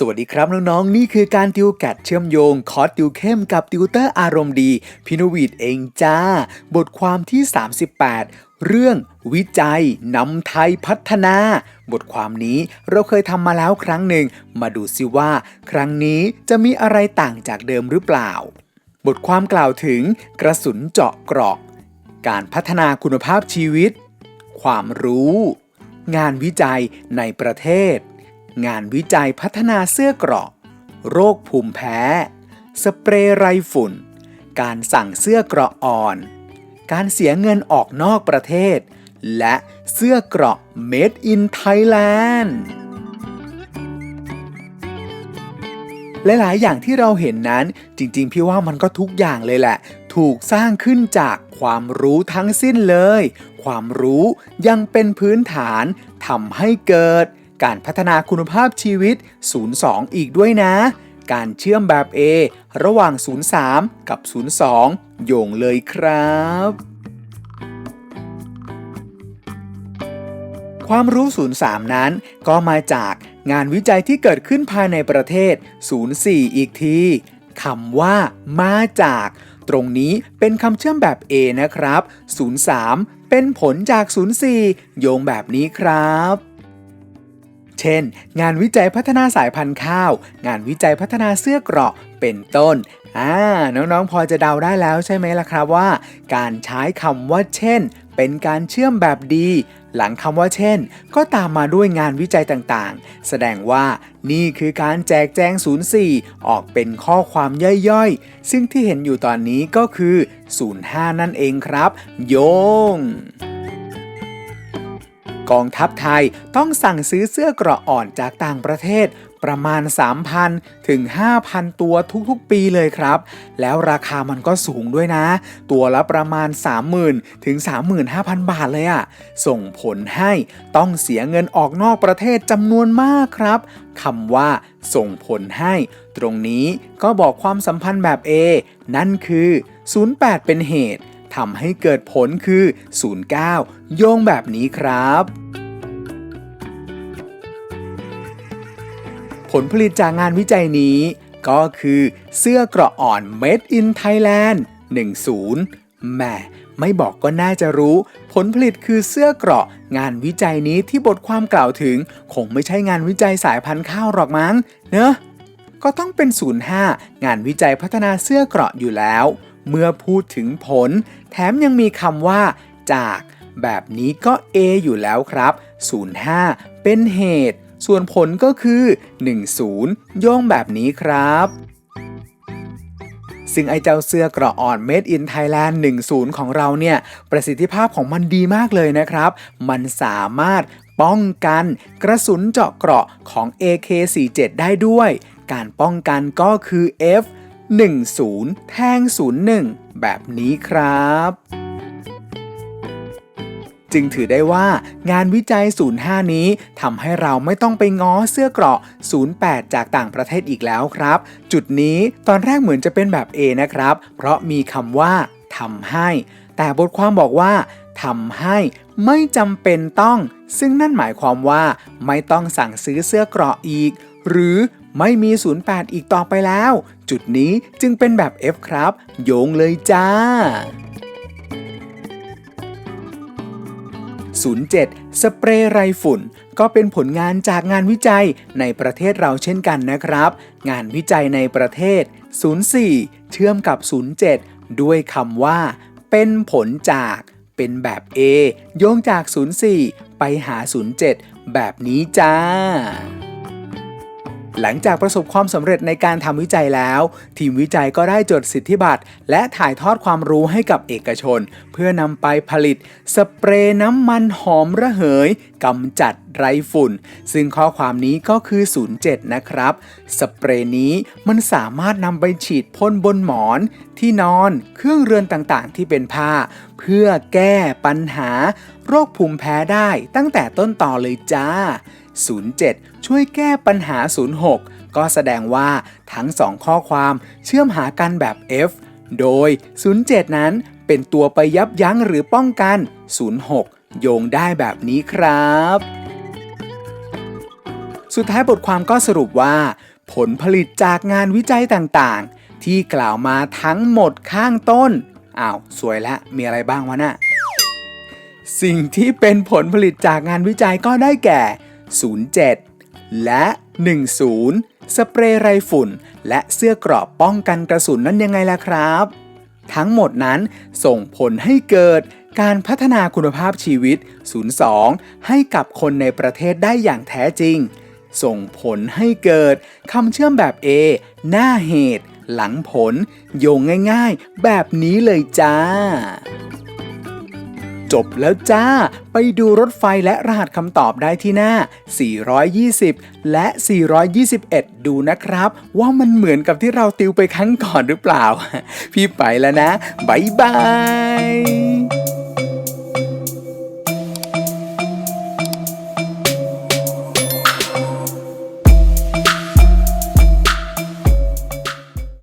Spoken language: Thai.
สวัสดีครับน้องๆ นี่คือการติวแกดเชื่อมโยง คอร์สติวเข้มกับติวเตอร์อารมณ์ดี พินวีดเองจ้า บทความที่ 38 เรื่องวิจัยนำไทยพัฒนา บทความนี้เราเคยทำมาแล้วครั้งหนึ่ง มาดูซิว่า ครั้งนี้จะมีอะไรต่างจากเดิมหรือเปล่า บทความกล่าวถึงกระสุนเจาะเกราะ การพัฒนาคุณภาพชีวิต ความรู้ งานวิจัยในประเทศ งานวิจัยพัฒนาเสื้อเกราะ โรคภูมิแพ้ สเปรย์ไรฝุ่น การสั่งเสื้อเกราะอ่อน การเสียเงินออกนอกประเทศ และเสื้อเกราะ Made in Thailand หลาย ๆ อย่างที่เราเห็นนั้นจริง ๆ พี่ว่ามันก็ทุกอย่างเลยแหละ ถูกสร้างขึ้นจากความรู้ทั้งสิ้นเลย ความรู้ยังเป็นพื้นฐานทำให้เกิด การพัฒนาคุณภาพชีวิต 02 อีกด้วยนะ การเชื่อมแบบ A ระหว่าง 03 กับ 02 โยงเลยครับความรู้ 03 นั้นก็มาจากงานวิจัยที่เกิดขึ้นภายในประเทศ 04 อีกทีคำว่า มาจาก ตรงนี้เป็นคำเชื่อมแบบ A นะครับ 03 เป็นผลจาก 04 โยงแบบนี้ครับ เช่น งานวิจัยพัฒนาสายพันธุ์ข้าว งานวิจัยพัฒนาเสื้อเกราะเป็นต้นอ่าน้องๆพอจะเดาได้แล้วใช่ไหมล่ะครับว่า การใช้คำว่าเช่น เป็นการเชื่อมแบบดี หลังคำว่าเช่น ก็ตามมาด้วยงานวิจัยต่างๆ แสดงว่านี่คือการแจกแจง 04 ออกเป็นข้อความย่อยๆ ซึ่งที่เห็นอยู่ตอนนี้ก็คือ 05 นั่นเองครับ โยง กองทัพไทยต้องสั่งซื้อเสื้อเกราะอ่อนจากต่างประเทศ ประมาณ 3,000 ถึง 5,000 ตัวทุกๆ ปีเลยครับ แล้วราคามันก็สูงด้วยนะ ตัวละประมาณ 30,000 ถึง 35,000 บาทเลยอะส่งผลให้ต้องเสียเงินออกนอกประเทศจำนวนมากครับคำว่า ส่งผลให้ ตรงนี้ก็บอกความสัมพันธ์แบบ A นั่นคือ 08 เป็นเหตุ ทำให้เกิดผลคือ 09 โยงแบบนี้ครับ ผลผลิตจากงานวิจัยนี้ ก็คือเสื้อเกราะอ่อน Made in Thailand 10แหม่ไม่บอกก็น่าจะรู้ ผลผลิตคือเสื้อเกราะ งานวิจัยนี้ที่บทความกล่าวถึง คงไม่ใช่งานวิจัยสายพันธุ์ข้าวหรอกมั้ง เนอะก็ต้องเป็น 05 งานวิจัยพัฒนาเสื้อเกราะอยู่แล้ว เมื่อพูดถึงผล แถมยังมีคำว่าจาก แบบนี้ก็ A อยู่แล้วครับ 05 เป็นเหตุ ส่วนผลก็คือ 10 โย่งแบบนี้ครับซึ่งไอเจ้าเสื้อเกราะอ่อน Made in Thailand 10 ของเราเนี่ย ประสิทธิภาพของมันดีมากเลยนะครับ มันสามารถป้องกันกระสุนเจาะเกราะของ AK47 ได้ด้วย การป้องกันก็คือ F 10 แทง 01 แบบนี้ครับ จึงถือได้ว่างานวิจัย 05 นี้ทำให้เราไม่ต้องไปง้อเสื้อเกราะ 08 จากต่างประเทศอีกแล้วครับ จุดนี้ตอนแรกเหมือนจะเป็นแบบ A นะครับ เพราะมีคำว่าทำให้ แต่บทความบอกว่าทำให้ไม่จำเป็นต้อง ซึ่งนั่นหมายความว่า ไม่ต้องสั่งซื้อเสื้อเกราะอีก หรือ ไม่มี 08 อีกต่อไปแล้ว จุดนี้จึงเป็นแบบ F ครับ โยงเลยจ้า 07 สเปรย์ไรฝุ่น ก็เป็นผลงานจากงานวิจัยในประเทศเราเช่นกันนะครับ งานวิจัยในประเทศ 04 เชื่อมกับ 07 ด้วยคำว่า เป็นผลจากเป็นแบบ A โยงจาก 04 ไปหา 07 แบบนี้จ้า หลังจากประสบความสำเร็จในการทำวิจัยแล้ว ทีมวิจัยก็ได้จดสิทธิบัตรและถ่ายทอดความรู้ให้กับเอกชน เพื่อนำไปผลิต สเปรย์น้ำมันหอมระเหยกำจัดไรฝุ่น ซึ่งข้อความนี้ก็คือ 07 นะครับ สเปรย์นี้มันสามารถนำไปฉีดพ่นบนหมอน ที่นอน เครื่องเรือนต่างๆ ที่เป็นผ้า เพื่อแก้ปัญหา โรคภูมิแพ้ได้ตั้งแต่ต้นต่อเลยจ้า 07 ช่วยแก้ปัญหา 06 ก็แสดงว่าทั้งสองข้อความเชื่อมหากันแบบ F โดย 07 นั้นเป็นตัวไปยับยั้งหรือป้องกัน 06 โยงได้แบบนี้ครับ สุดท้ายบทความก็สรุปว่า ผลผลิตจากงานวิจัยต่างๆ ที่กล่าวมาทั้งหมดข้างต้น อ้าว สวยแล้วมีอะไรบ้างวะน่ะสิ่งที่เป็นผลผลิตจากงานวิจัยก็ได้แก่ 07 และ 10 สเปรย์ไรฝุ่น และเสื้อเกราะป้องกันกระสุนนั่นยังไงล่ะครับ ทั้งหมดนั้นส่งผลให้เกิดการพัฒนาคุณภาพชีวิต 02 ให้กับคนในประเทศได้อย่างแท้จริง ส่งผลให้เกิดคำเชื่อมแบบ A หน้าเหตุ หลังผล โยงง่ายๆ แบบนี้เลยจ้า จบแล้วจ้า ไปดูรถไฟและรหัสคำตอบได้ที่หน้า 420 และ 421 ดูนะครับ ว่ามันเหมือนกับที่เราติวไปครั้งก่อนหรือเปล่า พี่ไปแล้วนะ บ๊ายบาย